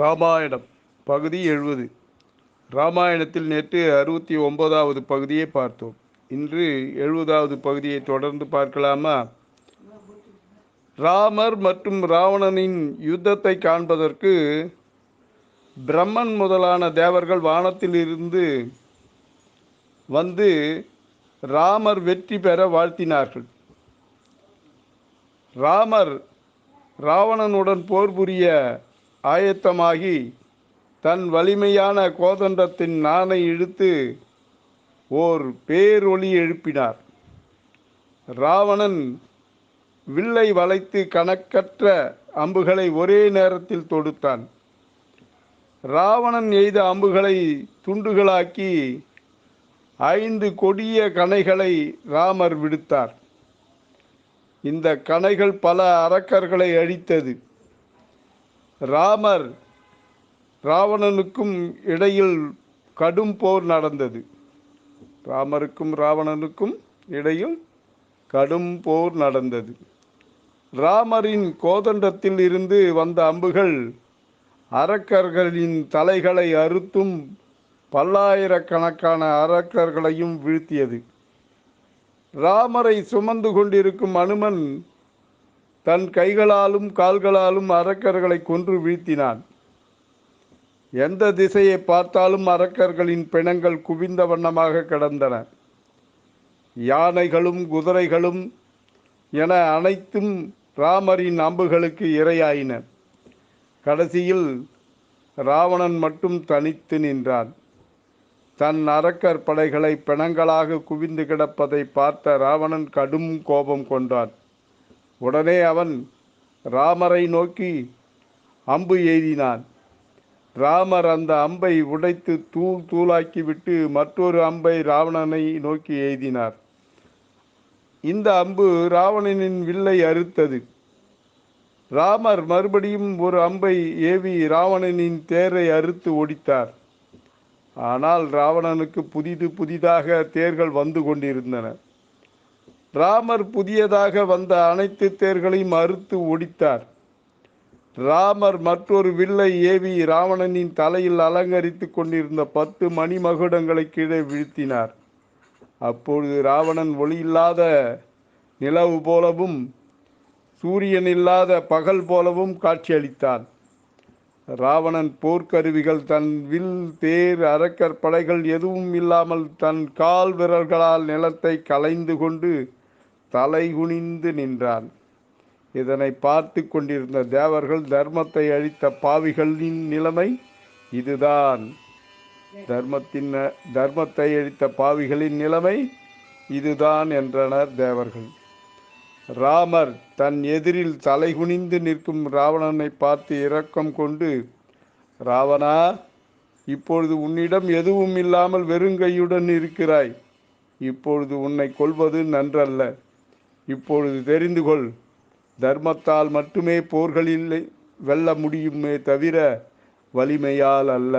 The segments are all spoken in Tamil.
ராமாயணம் பகுதி எழுபது. ராமாயணத்தில் நேற்று அறுபத்தி ஒன்பதாவது பகுதியை பார்த்தோம். இன்று எழுபதாவது பகுதியை தொடர்ந்து பார்க்கலாமா? ராமர் மற்றும் ராவணனின் யுத்தத்தை காண்பதற்கு பிரம்மன் முதலான தேவர்கள் வானத்திலிருந்து வந்து ராமர் வெற்றி பெற வாழ்த்தினார்கள். ராமர் ராவணனுடன் போர் புரிய ஆயத்தமாகி தன் வலிமையான கோதண்டத்தின் நாணை இழுத்து ஓர் பேரொளி எழுப்பினார். ராவணன் வில்லை வளைத்து கணக்கற்ற அம்புகளை ஒரே நேரத்தில் தொடுத்தான். ராவணன் எய்த அம்புகளை துண்டுகளாக்கி ஐந்து கொடிய கணைகளை ராமர் விடுத்தார். இந்த கணைகள் பல அரக்கர்களை அழித்தது. ராமர் ராவணனுக்கும் இடையில் கடும் போர் நடந்தது. ராமருக்கும் ராவணனுக்கும் இடையில் கடும் போர் நடந்தது. ராமரின் கோதண்டத்தில் இருந்து வந்த அம்புகள் அரக்கர்களின் தலைகளை அறுத்தும் பல்லாயிரக்கணக்கான அரக்கர்களையும் வீழ்த்தியது. ராமரை சுமந்து கொண்டிருக்கும் அனுமன் தன் கைகளாலும் கால்களாலும் அரக்கர்களை கொன்று வீழ்த்தினான். எந்த திசையை பார்த்தாலும் அரக்கர்களின் பிணங்கள் குவிந்த வண்ணமாக கிடந்தன. யானைகளும் குதிரைகளும் என அனைத்தும் ராமரின் அம்புகளுக்கு இரையாயின. கடைசியில் ராவணன் மட்டும் தனித்து நின்றான். தன் அரக்கர் படைகளை பிணங்களாக குவிந்து கிடப்பதை பார்த்த ராவணன் கடும் கோபம் கொண்டான். உடனே அவன் ராமரை நோக்கி அம்பு எய்தினான். ராமர் அந்த அம்பை உடைத்து தூள் தூளாக்கிவிட்டு மற்றொரு அம்பை ராவணனை நோக்கி எய்தினார். இந்த அம்பு ராவணனின் வில்லை அறுத்தது. ராமர் மறுபடியும் ஒரு அம்பை ஏவி ராவணனின் தேரை அறுத்து ஒடித்தார். ஆனால் ராவணனுக்கு புதிது புதிதாக தேர்கள் வந்து கொண்டிருந்தன. ராமர் புதியதாக வந்த அனைத்து தேர்களையும் அறுத்து ஒடித்தார். ராமர் மற்றொரு வில்லை ஏவி ராவணனின் தலையில் அலங்கரித்து கொண்டிருந்த பத்து மணிமகுடங்களை கீழே வீழ்த்தினார். அப்பொழுது ராவணன் ஒளியில்லாத நிலவு போலவும் சூரியன் இல்லாத பகல் போலவும் காட்சியளித்தான். ராவணன் போர்க்கருவிகள் தன் வில் தேர் அரக்கர் படைகள் எதுவும் இல்லாமல் தன் கால் விரல்களால் நிலத்தை கலைந்து கொண்டு தலைகுனிந்து நின்றான். இதனை பார்த்து கொண்டிருந்த தேவர்கள் தர்மத்தை அழித்த பாவிகளின் நிலைமை இதுதான். தர்மத்தின் தர்மத்தை அழித்த பாவிகளின் நிலைமை இதுதான் என்றனர் தேவர்கள். ராமர் தன் எதிரில் தலைகுனிந்து நிற்கும் ராவணனை பார்த்து இரக்கம் கொண்டு ராவணா இப்பொழுது உன்னிடம் எதுவும் இல்லாமல் வெறுங்கையுடன் இருக்கிறாய். இப்பொழுது உன்னை கொல்வது நன்றல்ல. இப்பொழுது தெரிந்து கொள் தர்மத்தால் மட்டுமே போர்களில் வெல்ல முடியுமே தவிர வலிமையால் அல்ல.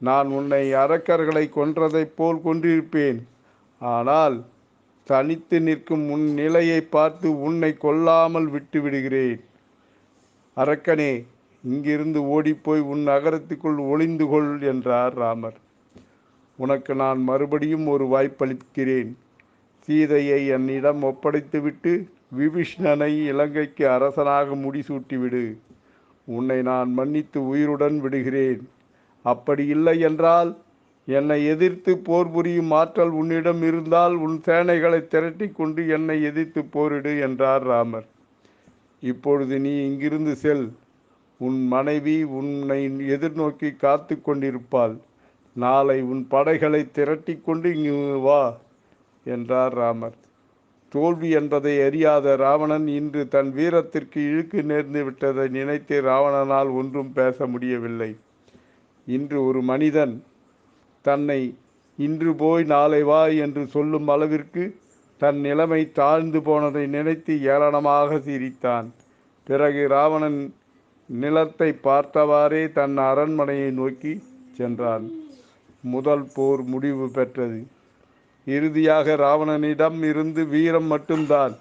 நான் உன்னை அரக்கர்களை கொன்றதைப் போல் கொண்டிருப்பேன் ஆனால் தனித்து நிற்கும் உன் நிலையை பார்த்து உன்னை கொல்லாமல் விட்டு விடுகிறேன் அரக்கனே இங்கிருந்து ஓடிப்போய் உன் நகரத்துக்குள் ஒளிந்து கொள் என்றார் ராமர். உனக்கு நான் மறுபடியும் ஒரு வாய்ப்பளிக்கிறேன். சீதையை என்னிடம் ஒப்படைத்துவிட்டு விபீஷ்ணனை இலங்கைக்கு அரசனாக முடிசூட்டிவிடு. உன்னை நான் மன்னித்து உயிருடன் விடுகிறேன். அப்படி இல்லை என்றால் என்னை எதிர்த்து போர் புரியும் ஆற்றல் உன்னிடம் இருந்தால் உன் சேனைகளை திரட்டி கொண்டு என்னை எதிர்த்து போரிடு என்றார் ராமர். இப்பொழுது நீ இங்கிருந்து செல். உன் மனைவி உன்னை எதிர்நோக்கி காத்து கொண்டிருப்பாள். நாளை உன் படைகளை திரட்டி கொண்டு இங்கு வா. என்றார் ராமர். தோல்வி என்பதை அறியாத ராவணன் இன்று தன் வீரத்திற்கு இழுக்கு நேர்ந்து விட்டதை நினைத்து ராவணனால் ஒன்றும் பேச முடியவில்லை. இன்று ஒரு மனிதன் தன்னை இன்று போய் நாளை வா என்று சொல்லும் அளவிற்கு தன் நிலைமை தாழ்ந்து போனதை நினைத்து ஏளனமாக சிரித்தான். பிறகு ராவணன் நிலத்தை பார்த்தவாறே தன் அரண்மனையை நோக்கி சென்றான். முதல் போர் முடிவு பெற்றது. இறுதியாக ராவணனிடம் இருந்து வீரம் மட்டும்தான்.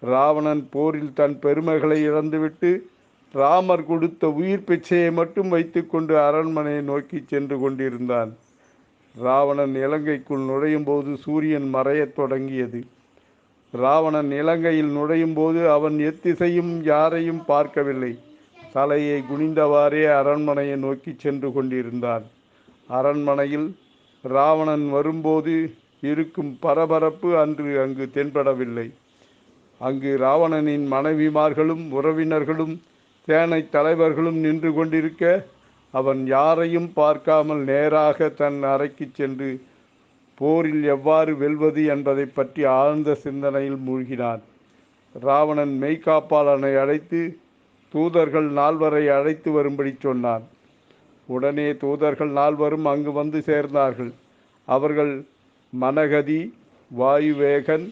ராவணன் போரில் தன் பெருமைகளை இழந்துவிட்டு ராமர் கொடுத்த உயிர் பிச்சையை மட்டும் வைத்துக்கொண்டு அரண்மனையை நோக்கி சென்று கொண்டிருந்தான். ராவணன் இலங்கைக்குள் நுழையும் போது சூரியன் மறையத் தொடங்கியது. ராவணன் இலங்கையில் நுழையும் போது அவன் எத்திசையும் யாரையும் பார்க்கவில்லை. தலையை குனிந்தவாறே அரண்மனையை நோக்கி சென்று கொண்டிருந்தான். அரண்மனையில் ராவணன் வரும்போது இருக்கும் பரபரப்பு அன்று அங்கு தென்படவில்லை. அங்கு ராவணனின் மனைவிமார்களும் உறவினர்களும் சேனை தலைவர்களும் நின்று கொண்டிருக்க அவன் யாரையும் பார்க்காமல் நேராக தன் அறைக்கு சென்று போரில் எவ்வாறு வெல்வது என்பதை பற்றி ஆழ்ந்த சிந்தனையில் மூழ்கினான். ராவணன் மெய்காப்பாளனை அழைத்து தூதர்கள் நால்வரை அழைத்து வரும்படி சொன்னான். உடனே தூதர்கள் நால்வரும் அங்கு வந்து சேர்ந்தார்கள். அவர்கள் மனகதி வாயுவேகன்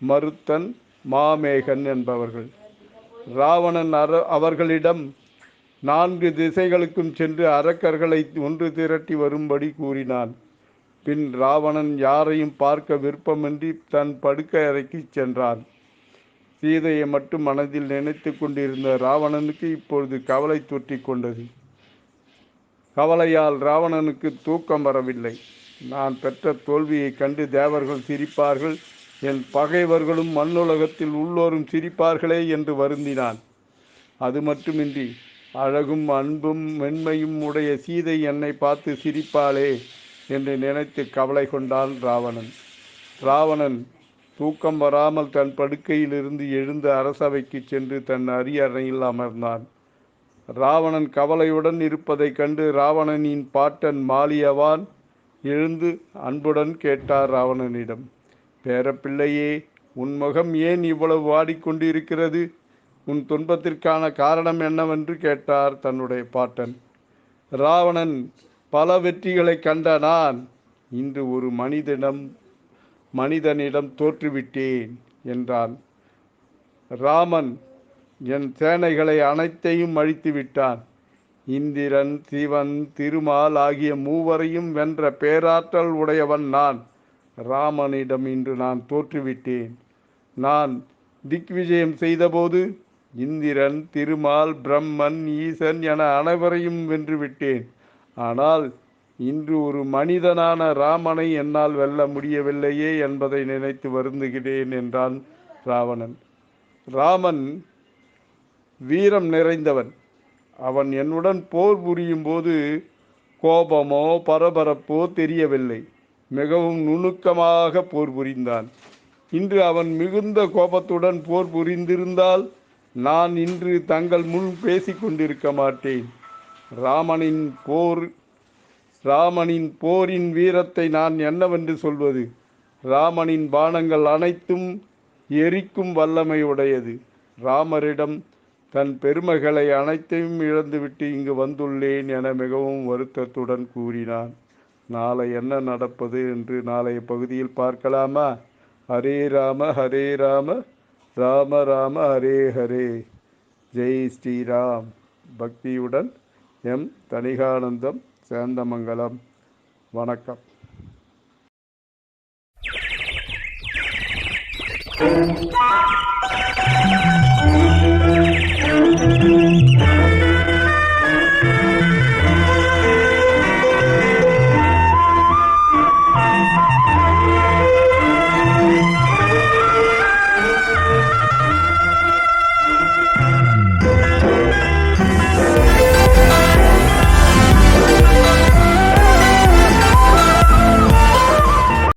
மருத்தன் மாமேகன் என்பவர்கள். ராவணன் அர அவர்களிடம் நான்கு திசைகளுக்கும் சென்று அரக்கர்களை ஒன்று திரட்டி வரும்படி கூறினான். பின் ராவணன் யாரையும் பார்க்க விருப்பமின்றி தன் படுக்கை அறைக்கு சென்றான். சீதையை மட்டும் மனதில் நினைத்து கொண்டிருந்த ராவணனுக்கு இப்பொழுது கவலை தொற்றி கொண்டது. கவலையால் ராவணனுக்கு தூக்கம் வரவில்லை. நான் பெற்ற தோல்வியை கண்டு தேவர்கள் சிரிப்பார்கள். என் பகைவர்களும் மண்ணுலகத்தில் உள்ளோரும் சிரிப்பார்களே என்று வருந்தினான். அது மட்டுமின்றி அழகும் அன்பும் மென்மையும் உடைய சீதை என்னை பார்த்து சிரிப்பாளே என்று நினைத்து கவலை கொண்டான் ராவணன். ராவணன் தூக்கம் வராமல் தன் படுக்கையிலிருந்து எழுந்து அரசவைக்கு சென்று தன் அரியணையில் அமர்ந்தான். ராவணன் கவலையுடன் இருப்பதைக் கண்டு ராவணனின் பாட்டன் மாலியவான் எழுந்து அன்புடன் கேட்டார் ராவணனிடம் பேரப்பிள்ளையே உன் முகம் ஏன் இவ்வளவு வாடிக்கொண்டிருக்கிறது? உன் துன்பத்திற்கான காரணம் என்னவென்று கேட்டார் தன்னுடைய பாட்டன். ராவணன் பல வெற்றிகளை கண்ட நான் இன்று ஒரு மனிதனிடம் மனிதனிடம் தோற்றுவிட்டேன் என்றான். ராமன் என் சேனைகளை அனைத்தையும் அழித்து விட்டான் இந்திரன் சிவன் திருமால் ஆகிய மூவரையும் வென்ற பேராற்றல் உடையவன் நான். ராமனிடம் இன்று நான் தோற்றுவிட்டேன். நான் திக்விஜயம் செய்தபோது இந்திரன் திருமால் பிரம்மன் ஈசன் என அனைவரையும் வென்றுவிட்டேன். ஆனால் இன்று ஒரு மனிதனான ராமனை என்னால் வெல்ல முடியவில்லையே என்பதை நினைத்து வருந்துகிறேன் என்றான் ராவணன். ராமன் வீரம் நிறைந்தவன். அவன் என்னுடன் போர் புரியும் போது கோபமோ பரபரப்போ தெரியவில்லை. மிகவும் நுணுக்கமாக போர் புரிந்தான். இன்று அவன் மிகுந்த கோபத்துடன் போர் புரிந்திருந்தால் நான் இன்று தங்கள் முன் பேசிக்கொண்டிருக்க மாட்டேன். ராமனின் போர் ராமனின் போரின் வீரத்தை நான் என்னவென்று சொல்வது? ராமனின் பானங்கள் அனைத்தும் எரிக்கும் வல்லமை உடையது ராமரிடம் தன் பெருமைகளை அனைத்தையும் இழந்துவிட்டு இங்கு வந்துள்ளேன் என மிகவும் வருத்தத்துடன் கூறினான். நாளை என்ன நடப்பது என்று நாளைய பகுதியில் பார்க்கலாமா? ஹரே ராம ஹரே ராம ராம ராம ஹரே ஹரே. ஜெய் ஸ்ரீராம். பக்தியுடன் எம். தணிகானந்தம் சேந்தமங்கலம். வணக்கம்.